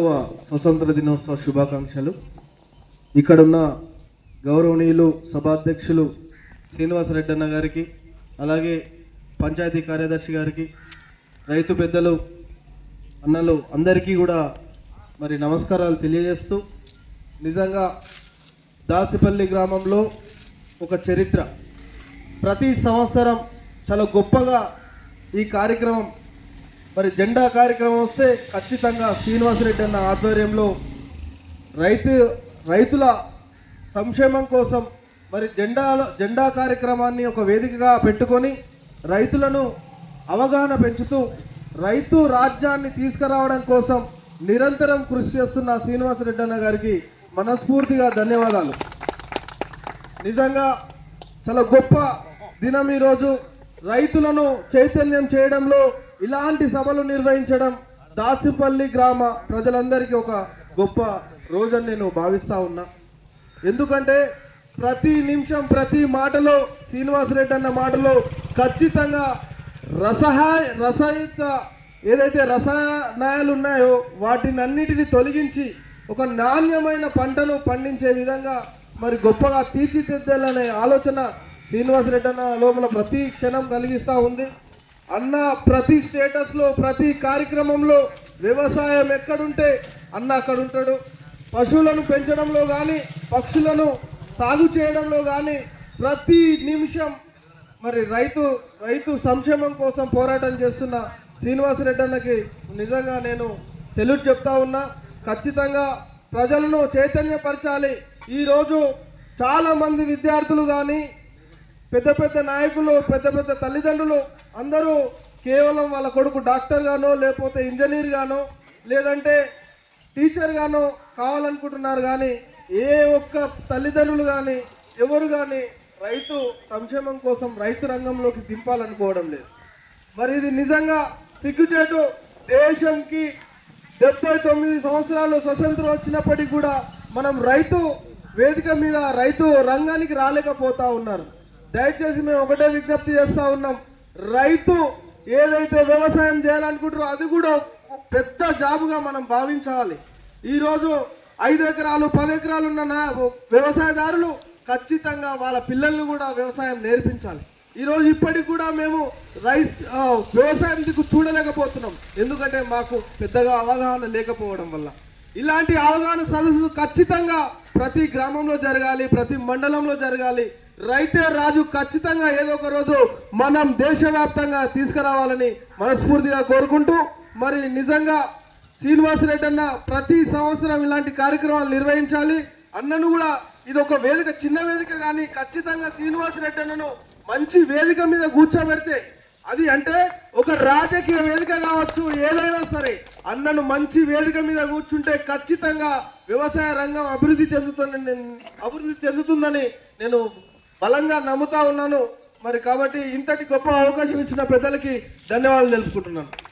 స్వతంత్ర దినోత్సవ శుభాకాంక్షలు. ఇక్కడున్న గౌరవనీయులు సభాధ్యక్షులు శ్రీనివాసరెడ్డి అన్న గారికి అలాగే పంచాయతీ కార్యదర్శి గారికి రైతు పెద్దలు అన్నలు అందరికీ కూడా మరి నమస్కారాలు తెలియజేస్తూ నిజంగా దాసిపల్లి గ్రామంలో ఒక చరిత్ర. ప్రతి సంవత్సరం చాలా గొప్పగా ఈ కార్యక్రమం మరి జెండా కార్యక్రమం వస్తే ఖచ్చితంగా శ్రీనివాసరెడ్డి అన్న ఆధ్వర్యంలో రైతు రైతుల సంక్షేమం కోసం మరి జెండా జెండా కార్యక్రమాన్ని ఒక వేదికగా పెట్టుకొని రైతులను అవగాహన పెంచుతూ రైతు రాజ్యాన్ని తీసుకురావడం కోసం నిరంతరం కృషి చేస్తున్న శ్రీనివాసరెడ్డి అన్న గారికి మనస్ఫూర్తిగా ధన్యవాదాలు. నిజంగా చాలా గొప్ప దినం ఈరోజు. రైతులను చైతన్యం చేయడంలో ఇలాంటి సభలు నిర్వహించడం దాసిపల్లి గ్రామ ప్రజలందరికీ ఒక గొప్ప రోజని నేను భావిస్తూ ఉన్నా. ఎందుకంటే ప్రతి నిమిషం ప్రతి మాటలో శ్రీనివాసరెడ్డి అన్న మాటలో ఖచ్చితంగా రసహాయ రసయుత ఏదైతే రసాయనాలు ఉన్నాయో వాటిని అన్నిటిని తొలగించి ఒక నాణ్యమైన పంటను పండించే విధంగా మరి గొప్పగా తీర్చిదిద్దాలనే ఆలోచన శ్రీనివాసరెడ్డి అన్న లోపల ప్రతి క్షణం కలిగిస్తూ ఉంది. అన్న ప్రతి స్టేటస్లో ప్రతి కార్యక్రమంలో వ్యవసాయం ఎక్కడుంటే అన్న అక్కడ ఉంటాడు పశువులను పెంచడంలో కానీ పక్షులను సాగు చేయడంలో కానీ ప్రతి నిమిషం మరి రైతు రైతు సంక్షేమం కోసం పోరాటం చేస్తున్న శ్రీనివాసరెడ్డి అన్నకి నిజంగా నేను సెల్యూట్ చెప్తా ఉన్నా. ఖచ్చితంగా ప్రజలను చైతన్యపరచాలి. ఈరోజు చాలామంది విద్యార్థులు కానీ పెద్ద పెద్ద నాయకులు పెద్ద పెద్ద తల్లిదండ్రులు అందరూ కేవలం వాళ్ళ కొడుకు డాక్టర్ గానో లేకపోతే ఇంజనీర్ గానో లేదంటే టీచర్ గానో కావాలనుకుంటున్నారు కానీ ఏ ఒక్క తల్లిదండ్రులు కానీ ఎవరు కానీ రైతు సంక్షేమం కోసం రైతు రంగంలోకి దింపాలనుకోవడం లేదు. మరి ఇది నిజంగా సిగ్గుచేటు దేశంకి డెబ్బై తొమ్మిది సంవత్సరాలు స్వతంత్రం వచ్చినప్పటికీ కూడా మనం రైతు వేదిక మీద రైతు రంగానికి రాలేకపోతా ఉన్నారు. దయచేసి మేము ఒకటే విజ్ఞప్తి చేస్తూ ఉన్నాం. రైతు ఏదైతే వ్యవసాయం చేయాలనుకుంటారో అది కూడా పెద్ద జాబుగా మనం భావించాలి. ఈరోజు ఐదు ఎకరాలు పది ఎకరాలు ఉన్న నా వ్యవసాయదారులు ఖచ్చితంగా వాళ్ళ పిల్లల్ని కూడా వ్యవసాయం నేర్పించాలి. ఈరోజు ఇప్పటికి కూడా మేము రైస్ వ్యవసాయం దిక్కు చూడలేకపోతున్నాం. ఎందుకంటే మాకు పెద్దగా అవగాహన లేకపోవడం వల్ల. ఇలాంటి అవగాహన సదస్సు ఖచ్చితంగా ప్రతి గ్రామంలో జరగాలి ప్రతి మండలంలో జరగాలి. రైతే రాజు ఖచ్చితంగా ఏదో ఒక రోజు మనం దేశవ్యాప్తంగా తీసుకురావాలని మనస్ఫూర్తిగా కోరుకుంటూ మరి నిజంగా శ్రీనివాసరెడ్డి అన్న ప్రతి సంవత్సరం ఇలాంటి కార్యక్రమాలు నిర్వహించాలి. అన్నను కూడా ఇది ఒక వేదిక చిన్న వేదిక కానీ ఖచ్చితంగా శ్రీనివాసరెడ్డి అన్నను మంచి వేదిక మీద కూర్చోబెడితే అది అంటే ఒక రాజకీయ వేదిక కావచ్చు ఏదైనా సరే అన్నను మంచి వేదిక మీద కూర్చుంటే ఖచ్చితంగా వ్యవసాయ రంగం అభివృద్ధి చెందుతుందని అభివృద్ధి చెందుతుందని నేను బలంగా నమ్ముతా ఉన్నాను. మరి కాబట్టి ఇంతటి గొప్ప అవకాశం ఇచ్చిన పెద్దలకి ధన్యవాదాలు తెలుపుకుంటున్నాను.